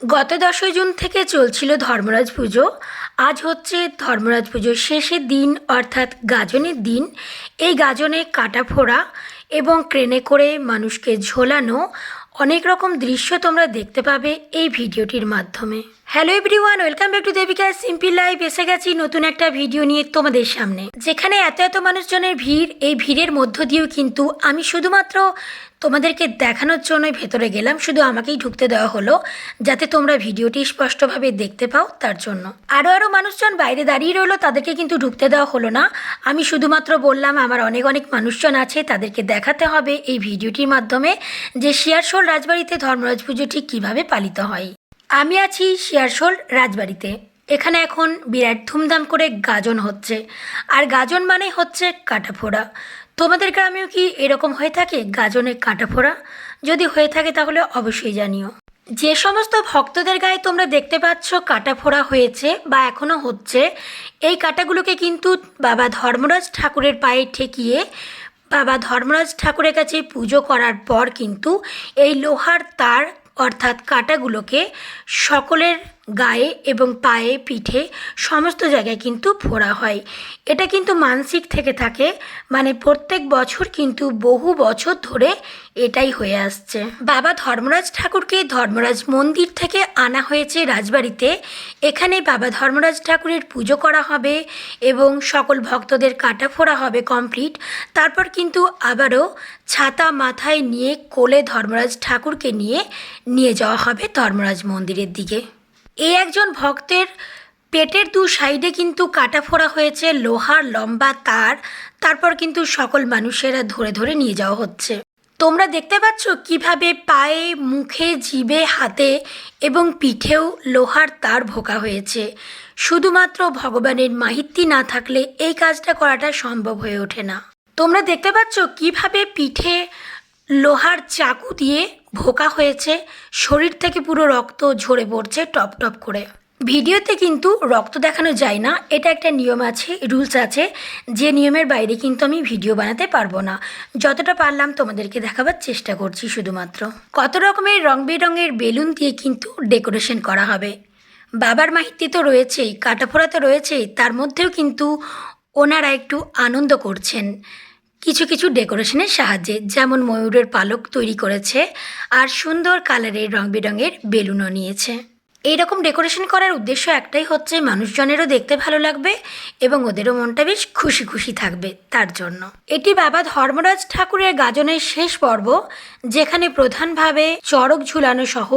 গত দশই জুন থেকে চলছিল ধর্মরাজ পুজো। আজ হচ্ছে ধর্মরাজ পুজোর শেষের দিন, অর্থাৎ গাজনের দিন। এই গাজনে কাটা ফোড়া এবং ক্রেনে করে মানুষকে ঝোলানো অনেক রকম দৃশ্য তোমরা দেখতে পাবে এই ভিডিওটির মাধ্যমে। Hello everyone welcome back to Devika simple life এসে গেছি নতুন একটা ভিডিও নিয়ে তোমাদের সামনে। যেখানে এত এত মানুষজনের ভিড়, এই ভিড়ের মধ্য দিয়েও কিন্তু আমি শুধুমাত্র তোমাদেরকে দেখানোর জন্যই ভেতরে গেলাম। শুধু আমাকেই ঢুকতে দেওয়া হলো, যাতে তোমরা ভিডিওটি স্পষ্টভাবে দেখতে পাও তার জন্য। আরও আরও মানুষজন বাইরে দাঁড়িয়ে রইল, তাদেরকে কিন্তু ঢুকতে দেওয়া হলো না। আমি শুধুমাত্র বললাম, আমার অনেক অনেক মানুষজন আছে, তাদেরকে দেখাতে হবে এই ভিডিওটির মাধ্যমে যে শিয়ারশোল রাজবাড়িতে ধর্মরাজ পুজো ঠিক কীভাবে পালিত হয়। আমি আছি শিয়ারশোল রাজবাড়িতে। এখানে এখন বিরাট ধুমধাম করে গাজন হচ্ছে। আর গাজন মানে হচ্ছে কাটাফোড়া। তোমাদের গ্রামেও কি এরকম হয়ে থাকে গাজনে কাটাফোড়া? যদি হয়ে থাকে তাহলে অবশ্যই জানিও। যে সমস্ত ভক্তদের গায়ে তোমরা দেখতে পাচ্ছ কাটা ফোড়া হয়েছে বা এখনও হচ্ছে, এই কাটাগুলোকে কিন্তু বাবা ধর্মরাজ ঠাকুরের পায়ে ঠেকিয়ে, বাবা ধর্মরাজ ঠাকুরের কাছে পুজো করার পর কিন্তু এই লোহার তার অর্থাৎ কাঁটাগুলোকে সকলের গায়ে এবং পায়ে, পিঠে সমস্ত জায়গায় কিন্তু ফোড়া হয়। এটা কিন্তু মানসিক থেকে থাকে মানে প্রত্যেক বছর কিন্তু বহু বছর ধরে এটাই হয়ে আসছে। বাবা ধর্মরাজ ঠাকুরকে ধর্মরাজ মন্দির থেকে আনা হয়েছে রাজবাড়িতে। এখানে বাবা ধর্মরাজ ঠাকুরের পুজো করা হবে এবং সকল ভক্তদের কাটা ফোড়া হবে কমপ্লিট। তারপর কিন্তু আবারও ছাতা মাথায় নিয়ে কোলে ধর্মরাজ ঠাকুরকে নিয়ে নিয়ে যাওয়া হবে ধর্মরাজ মন্দিরের দিকে। এই একজন ভক্তের পেটের দু সাইডে কিন্তু কাটা ফোড়া হয়েছে লোহার লম্বা তার, তারপর কিন্তু সকল মানুষেরা ধরে ধরে নিয়ে যাওয়া হচ্ছে। তোমরা দেখতে পাচ্ছ কীভাবে পায়ে, মুখে, জিভে, হাতে এবং পিঠেও লোহার তার ভোকা হয়েছে। শুধুমাত্র ভগবানের মাহিত্যি না থাকলে এই কাজটা করাটা সম্ভব হয়ে ওঠে না। তোমরা দেখতে পাচ্ছ কীভাবে পিঠে লোহার চাকু দিয়ে ভোকা হয়েছে। শরীর থেকে পুরো রক্ত ঝরে পড়ছে টপ টপ করে। ভিডিওতে কিন্তু রক্ত দেখানো যায় না। এটা একটা নিয়ম আছে, রুলস আছে। যে নিয়মের বাইরে কিন্তু আমি ভিডিও বানাতে পারব না। যতটা পারলাম তোমাদেরকে দেখাবার চেষ্টা করছি শুধুমাত্র। কত রকমের রং বেরঙের বেলুন দিয়ে কিন্তু ডেকোরেশন করা হবে। বাবার মাহিত্যি তো রয়েছেই, কাটাফোড়া তো রয়েছেই, তার মধ্যেও কিন্তু ওনারা একটু আনন্দ করছেন। কিছু কিছু ডেকোরেশনের সাহায্যে, যেমন ময়ূরের পালক তৈরি করেছে আর সুন্দর কালারের রং বেরঙের বেলুনও নিয়েছে। এইরকম ডেকোরেশন করার উদ্দেশ্য একটাই হচ্ছে মানুষজনেরও দেখতে ভালো লাগবে এবং ওদেরও মনটা বেশ খুশি খুশি থাকবে তার জন্য। এটি বাবা ধর্মরাজ ঠাকুরের গাজনের শেষ পর্ব, যেখানে প্রধানভাবে চড়ক ঝুলানো সহ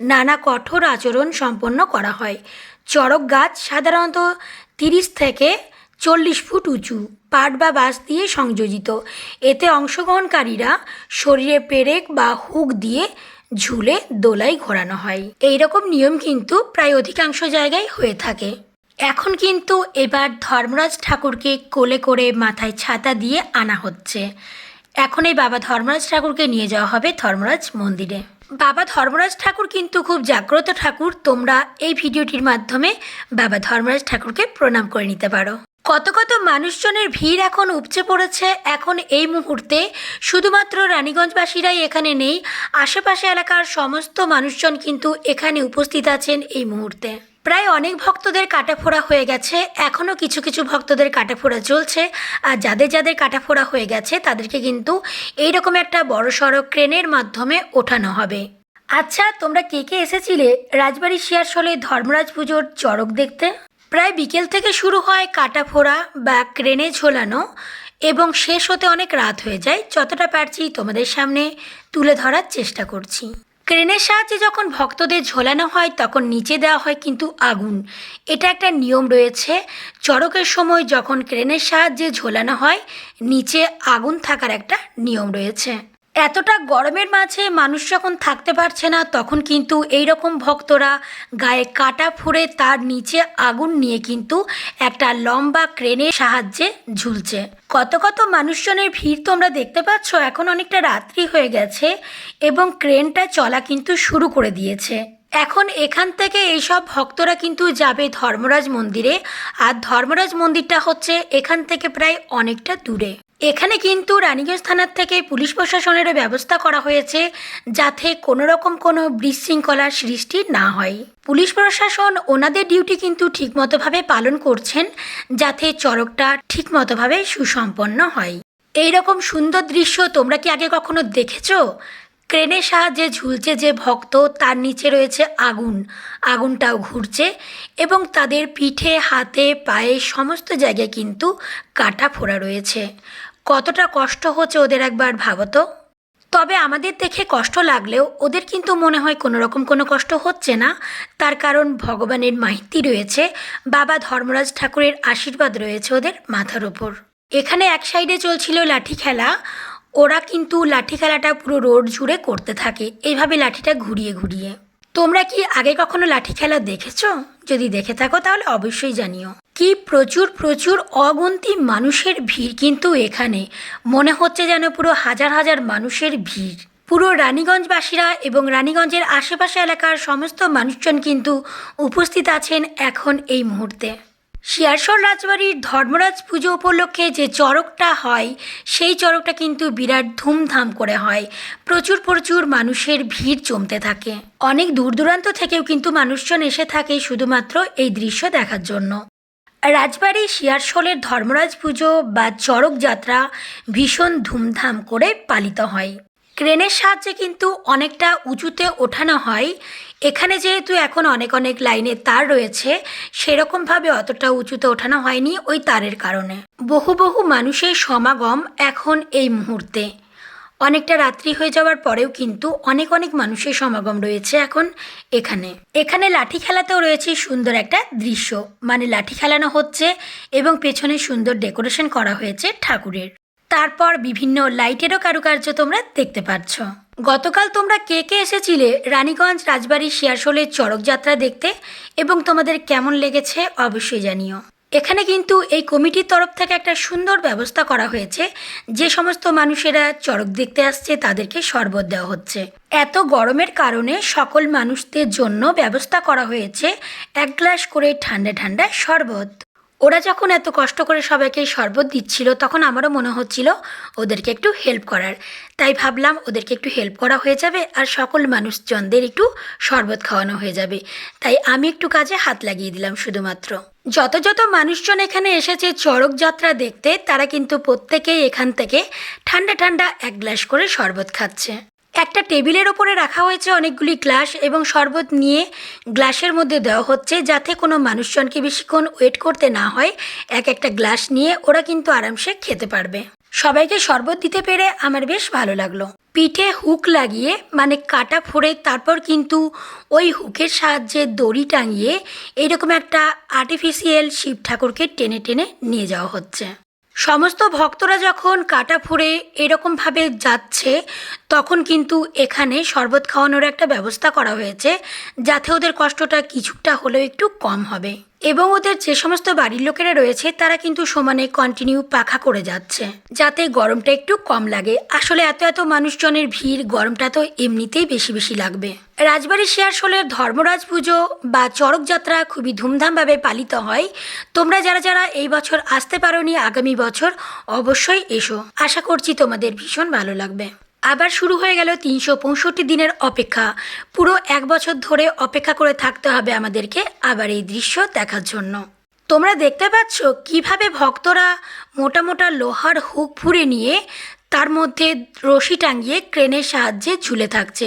নানা কঠোর আচরণ সম্পন্ন করা হয়। চড়ক গাছ সাধারণত তিরিশ থেকে চল্লিশ ফুট উঁচু। পাট বা বাঁশ দিয়ে সংযোজিত। এতে অংশগ্রহণকারীরা শরীরে পেরেক বা হুক দিয়ে ঝুলে দোলাই ঘোরানো হয়। এই রকম নিয়ম কিন্তু প্রায় অধিকাংশ জায়গায় হয়ে থাকে। এখন কিন্তু এবার ধর্মরাজ ঠাকুরকে কোলে করে মাথায় ছাতা দিয়ে আনা হচ্ছে। এখন এই বাবা ধর্মরাজ ঠাকুরকে নিয়ে যাওয়া হবে ধর্মরাজ মন্দিরে। বাবা ধর্মরাজ ঠাকুর কিন্তু খুব জাগ্রত ঠাকুর। তোমরা এই ভিডিওটির মাধ্যমে বাবা ধর্মরাজ ঠাকুরকে প্রণাম করে নিতে পারো। কত কত মানুষজনের ভিড় এখন উপচে পড়েছে এখন এই মুহূর্তে। শুধুমাত্র রানীগঞ্জবাসীরাই এখানে নেই, আশেপাশে এলাকার সমস্ত মানুষজন কিন্তু এখানে উপস্থিত আছেন এই মুহূর্তে। প্রায় অনেক ভক্তদের কাটাফোড়া হয়ে গেছে, এখনও কিছু কিছু ভক্তদের কাটাফোড়া চলছে আর যাদের যাদের কাটাফোড়া হয়ে গেছে, তাদেরকে কিন্তু এইরকম একটা বড় সড়ো ক্রেনের মাধ্যমে ওঠানো হবে। আচ্ছা তোমরা কে কে এসেছিলে? রাজবাড়ি শিয়ারশলে ধর্মরাজ পুজোর চড়ক দেখতে? প্রায় বিকেল থেকে শুরু হয় কাটা ফোড়া বা ক্রেনে ঝোলানো এবং শেষ হতে অনেক রাত হয়ে যায়, যতটা পারছি তোমাদের সামনে তুলে ধরার চেষ্টা করছি। ক্রেনের সাহায্যে যখন ভক্তদের ঝোলানো হয়, তখন নিচে দেওয়া হয় কিন্তু আগুন। এটা একটা নিয়ম রয়েছে, চড়কের সময় যখন ক্রেনের সাহায্যে ঝোলানো হয়, নিচে আগুন থাকার একটা নিয়ম রয়েছে। এতটা গরমের মাঝে মানুষ যখন থাকতে পারছে না, তখন কিন্তু এই রকম ভক্তরা গায়ে কাটা ফুঁড়ে তার নিচে আগুন নিয়ে কিন্তু একটা লম্বা ক্রেনের সাহায্যে ঝুলছে। কত কত মানুষজনের ভিড় তোমরা দেখতে পাচ্ছ, এখন অনেকটা রাত্রি হয়ে গেছে এবং ক্রেনটা চলা কিন্তু শুরু করে দিয়েছে। এখন এখান থেকে এইসব ভক্তরা কিন্তু যাবে ধর্মরাজ মন্দিরে। আর ধর্মরাজ মন্দিরটা হচ্ছে এখান থেকে প্রায় অনেকটা দূরে। এখানে কিন্তু রানীগঞ্জ থানার থেকে পুলিশ প্রশাসনেরও ব্যবস্থা করা হয়েছে যাতে কোনো রকম কোনো বিশৃঙ্খলার সৃষ্টি না হয়। পুলিশ প্রশাসন ওনাদের ডিউটি কিন্তু ঠিকমতোভাবে পালন করছেন যাতে চড়কটা ঠিকমতোভাবে সুসম্পন্ন হয়। এই রকম সুন্দর দৃশ্য তোমরা কি আগে কখনো দেখেছ? ক্রেনের সাহায্যে ঝুলছে যে ভক্ত, তার নিচে রয়েছে আগুন। আগুনটাও ঘুরছে এবং তাদের পিঠে, হাতে, পায়ে সমস্ত জায়গায় কিন্তু কাটা ফোড়া রয়েছে। কতটা কষ্ট হচ্ছে ওদের একবার ভাবো তো। তবে আমাদের দেখে কষ্ট লাগলেও ওদের কিন্তু মনে হয় কোনো রকম কোনো কষ্ট হচ্ছে না। তার কারণ ভগবানের মাহিতি রয়েছে, বাবা ধর্মরাজ ঠাকুরের আশীর্বাদ রয়েছে ওদের মাথার ওপর। এখানে এক সাইডে চলছিল লাঠি খেলা, ওরা কিন্তু লাঠি খেলাটা পুরো রোড জুড়ে করতে থাকে। এইভাবে লাঠিটা ঘুরিয়ে ঘুরিয়ে। তোমরা কি আগে কখনো লাঠি খেলা দেখেছ? যদি দেখে থাকো তাহলে অবশ্যই জানিও। কি প্রচুর প্রচুর অগন্তি মানুষের ভিড় কিন্তু এখানে। মনে হচ্ছে যেন পুরো হাজার হাজার মানুষের ভিড়। পুরো রানীগঞ্জবাসীরা এবং রানীগঞ্জের আশেপাশে এলাকার সমস্ত মানুষজন কিন্তু উপস্থিত আছেন এখন এই মুহূর্তে। শিয়ারশোল রাজবাড়ির ধর্মরাজ পুজো উপলক্ষে যে চড়কটা হয়, সেই চড়কটা কিন্তু বিরাট ধুমধাম করে হয়। প্রচুর প্রচুর মানুষের ভিড় জমতে থাকে। অনেক দূর দূরান্ত থেকেও কিন্তু মানুষজন এসে থাকে শুধুমাত্র এই দৃশ্য দেখার জন্য। রাজবাড়ি শিয়ারশোলের ধর্মরাজ পুজো বা চড়ক যাত্রা ভীষণ ধুমধাম করে পালিত হয়। ক্রেনের সাহায্যে কিন্তু অনেকটা উঁচুতে ওঠানো হয়। এখানে যেহেতু এখন অনেক অনেক লাইনে তার রয়েছে, সেরকমভাবে অতটা উঁচুতে ওঠানো হয়নি ওই তারের কারণে। বহু বহু মানুষের সমাগম এখন এই মুহূর্তে। অনেকটা রাত্রি হয়ে যাওয়ার পরেও কিন্তু অনেক অনেক মানুষের সমাগম রয়েছে এখন এখানে। এখানে লাঠি খেলাতেও রয়েছে সুন্দর একটা দৃশ্য। মানে লাঠি খেলানো হচ্ছে এবং পেছনে সুন্দর ডেকোরেশন করা হয়েছে ঠাকুরের। তারপর বিভিন্ন লাইটেরও কারুকার্য তোমরা দেখতে পাচ্ছ গতকাল তোমরা কে কে এসেছিলে রানীগঞ্জ রাজবাড়ি শিয়ারশোলের চড়ক যাত্রা দেখতে এবং তোমাদের কেমন লেগেছে অবশ্যই জানিও। এখানে কিন্তু এই কমিটির তরফ থেকে একটা সুন্দর ব্যবস্থা করা হয়েছে। যে সমস্ত মানুষেরা চড়ক দেখতে আসছে তাদেরকে শরবত দেওয়া হচ্ছে। এত গরমের কারণে সকল মানুষদের জন্য ব্যবস্থা করা হয়েছে। এক গ্লাস করে ঠান্ডা ঠান্ডা শরবত। ওরা যখন এত কষ্ট করে সবাইকে শরবত দিচ্ছিল, তখন আমারও মনে হচ্ছিল ওদেরকে একটু হেল্প করার। তাই ভাবলাম ওদেরকে একটু হেল্প করা হয়ে যাবে আর সকল মানুষজনদের একটু শরবত খাওয়ানো হয়ে যাবে। তাই আমি একটু কাজে হাত লাগিয়ে দিলাম শুধুমাত্র। যত যত মানুষজন এখানে এসেছে চড়ক যাত্রা দেখতে, তারা কিন্তু প্রত্যেকেই এখান থেকে ঠান্ডা ঠান্ডা এক গ্লাস করে শরবত খাচ্ছে। একটা টেবিলের ওপরে রাখা হয়েছে অনেকগুলি গ্লাস এবং শরবত নিয়ে গ্লাসের মধ্যে দেওয়া হচ্ছে যাতে কোনো মানুষজনকে বেশিক্ষণ ওয়েট করতে না হয়। এক একটা গ্লাস নিয়ে ওরা কিন্তু আরামসে খেতে পারবে। সবাইকে শরবত দিতে পেরে আমার বেশ ভালো লাগল। পিঠে হুক লাগিয়ে মানে কাটা ফোড়ে তারপর কিন্তু ওই হুকের সাহায্যে দড়ি টাঙিয়ে এইরকম একটা আর্টিফিশিয়াল শিব ঠাকুরকে টেনে টেনে নিয়ে যাওয়া হচ্ছে। সমস্ত ভক্তরা যখন কাটা ফুঁড়ে এরকমভাবে যাচ্ছে, তখন কিন্তু এখানে শরবত খাওয়ানোর একটা ব্যবস্থা করা হয়েছে, যাতে ওদের কষ্টটা কিছুটা হলেও একটু কম হবে। এবং ওদের যে সমস্ত বাড়ির লোকেরা রয়েছে, তারা কিন্তু সমানে কন্টিনিউ পাখা করে যাচ্ছে। যাতে গরমটা একটু কম লাগে। আসলে এত এত মানুষজনের ভিড়, গরমটা তো এমনিতেই বেশি বেশি লাগবে। রাজবাড়ি শিয়ারশোলের ধর্মরাজ পুজো বা চড়ক যাত্রা খুবই ধুমধামভাবে পালিত হয়। তোমরা যারা যারা এই বছর আসতে পারোনি, আগামী বছর অবশ্যই এসো। আশা করছি তোমাদের ভীষণ ভালো লাগবে। আবার শুরু হয়ে গেল তিনশো পঁয়ষট্টি দিনের অপেক্ষা। পুরো এক বছর ধরে অপেক্ষা করে থাকতে হবে আমাদেরকে আবার এই দৃশ্য দেখার জন্য। তোমরা দেখতে পাচ্ছ কীভাবে ভক্তরা মোটা মোটা লোহার হুক ফুঁড়ে নিয়ে তার মধ্যে রশি টাঙিয়ে ক্রেনের সাহায্যে ঝুলে থাকছে।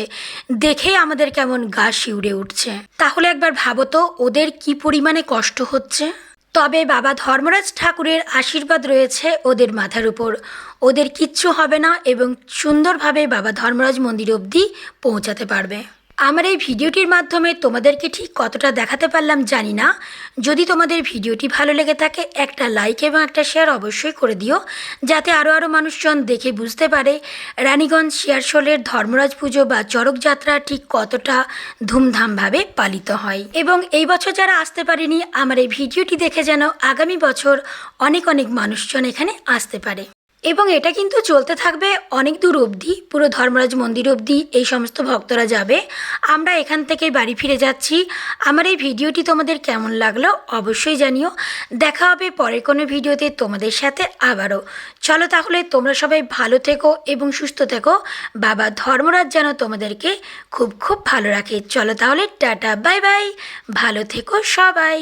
দেখে আমাদের কেমন গা শিউরে উঠছে। তাহলে একবার ভাবো তো, ওদের কি পরিমাণে কষ্ট হচ্ছে? তবে বাবা ধর্মরাজ ঠাকুরের আশীর্বাদ রয়েছে ওদের মাথার উপর। ওদের কিচ্ছু হবে না এবং সুন্দরভাবে বাবা ধর্মরাজ মন্দির অবধি পৌঁছাতে পারবে। আমার এই ভিডিওটির মাধ্যমে তোমাদেরকে ঠিক কতটা দেখাতে পারলাম জানি না। যদি তোমাদের ভিডিওটি ভালো লেগে থাকে, একটা লাইক এবং একটা শেয়ার অবশ্যই করে দিও, যাতে আরও আরও মানুষজন দেখে বুঝতে পারে রানীগঞ্জ শিয়ারশোলের ধর্মরাজ পুজো বা চড়ক যাত্রা ঠিক কতটা ধুমধামভাবে পালিত হয়। এবং এই বছর যারা আসতে পারেনি, আমার এই ভিডিওটি দেখে যেন আগামী বছর অনেক অনেক মানুষজন এখানে আসতে পারে। এবং এটা কিন্তু চলতে থাকবে অনেক দূর অবধি, পুরো ধর্মরাজ মন্দির অবধি এই সমস্ত ভক্তরা যাবে। আমরা এখান থেকে বাড়ি ফিরে যাচ্ছি। আমার এই ভিডিওটি তোমাদের কেমন লাগল অবশ্যই জানিও। দেখা হবে পরের কোনো ভিডিওতে তোমাদের সাথে আবারও। চলো তাহলে তোমরা সবাই ভালো থেকো এবং সুস্থ থেকো। বাবা ধর্মরাজ যেন তোমাদেরকে খুব খুব ভালো রাখে। চলো তাহলে টাটা, বাই বাই। ভালো থেকো সবাই।